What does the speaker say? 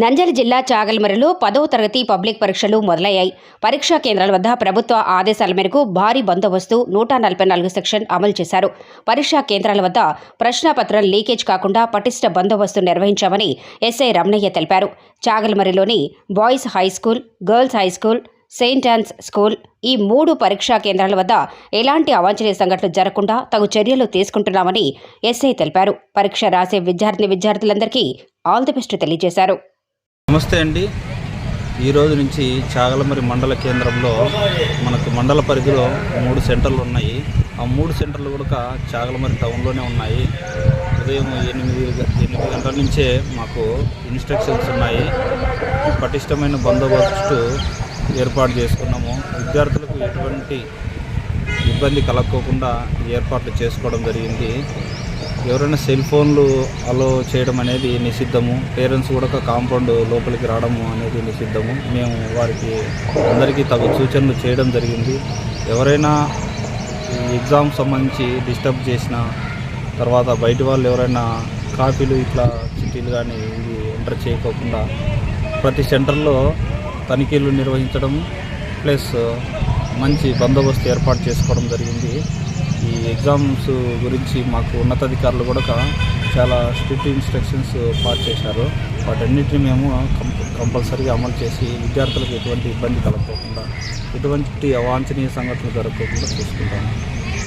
నంద్యాల జిల్లా చాగల్మరిలో పదవ తరగతి పబ్లిక్ పరీక్షలు మొదలయ్యాయి. పరీక్షా కేంద్రాల వద్ద ప్రభుత్వ ఆదేశాల మేరకు భారీ బందోబస్తు నూట నలభై నాలుగు సెక్షన్ అమలు చేశారు. పరీక్షా కేంద్రాల వద్ద ప్రశ్నాపత్రం లీకేజ్ కాకుండా పటిష్ట బందోబస్తు నిర్వహించామని ఎస్ఐ రమణయ్య తెలిపారు. చాగల్మరిలోని boys high school girls high school saint Ann's school ఈ మూడు పరీక్షా కేంద్రాల వద్ద ఎలాంటి అవాంఛనీయ సంఘటనలు జరగకుండా తగు చర్యలు తీసుకుంటున్నామని ఎస్ఐ తెలిపారు. పరీక్ష రాసే విద్యార్థిని విద్యార్థులందరికీ ఆల్ ది బెస్ట్ తెలియజేశారు. నమస్తే అండి. ఈ రోజు నుంచి చాగలమరి మండల కేంద్రంలో మనకు మండల పరిధిలో మూడు సెంటర్లు ఉన్నాయి. ఆ మూడు సెంటర్లు కూడా చాగలమరి టౌన్లోనే ఉన్నాయి. ఉదయం ఎనిమిది ఎనిమిది గంటల నుంచే మాకు ఇన్స్ట్రక్షన్స్ ఉన్నాయి. పటిష్టమైన బందోబస్తు ఏర్పాటు చేసుకున్నాము. విద్యార్థులకు ఎటువంటి ఇబ్బంది కలగకోకుండా ఏర్పాట్లు చేసుకోవడం జరిగింది. ఎవరైనా సెల్ ఫోన్లు అలో చేయడం అనేది నిషిద్ధము. పేరెంట్స్ కూడా కాంపౌండ్ లోపలికి రావడము అనేది నిషిద్ధము. మేము వారికి అందరికీ తగు సూచనలు చేయడం జరిగింది. ఎవరైనా ఎగ్జామ్ సంబంధించి డిస్టర్బ్ చేసిన తర్వాత బయట వాళ్ళు ఎవరైనా కాపీలు ఇట్లా చిట్టీలు కానీ ఇవి ఎంటర్ చేయకోకుండా ప్రతి సెంటర్లో తనిఖీలు నిర్వహించడం ప్లస్ మంచి బందోబస్తు ఏర్పాటు చేసుకోవడం జరిగింది. ఈ ఎగ్జామ్స్ గురించి మాకు ఉన్నతాధికారులు కూడా చాలా స్ట్రిక్ట్ ఇన్స్ట్రక్షన్స్ పాస్ చేశారు. వాటన్నిటిని మేము కంపల్సరీగా అమలు చేసి విద్యార్థులకు ఎటువంటి ఇబ్బంది కలగకుండా ఎటువంటి అవాంఛనీయ సంఘటనలు జరగకుండా చూసుకుంటాము.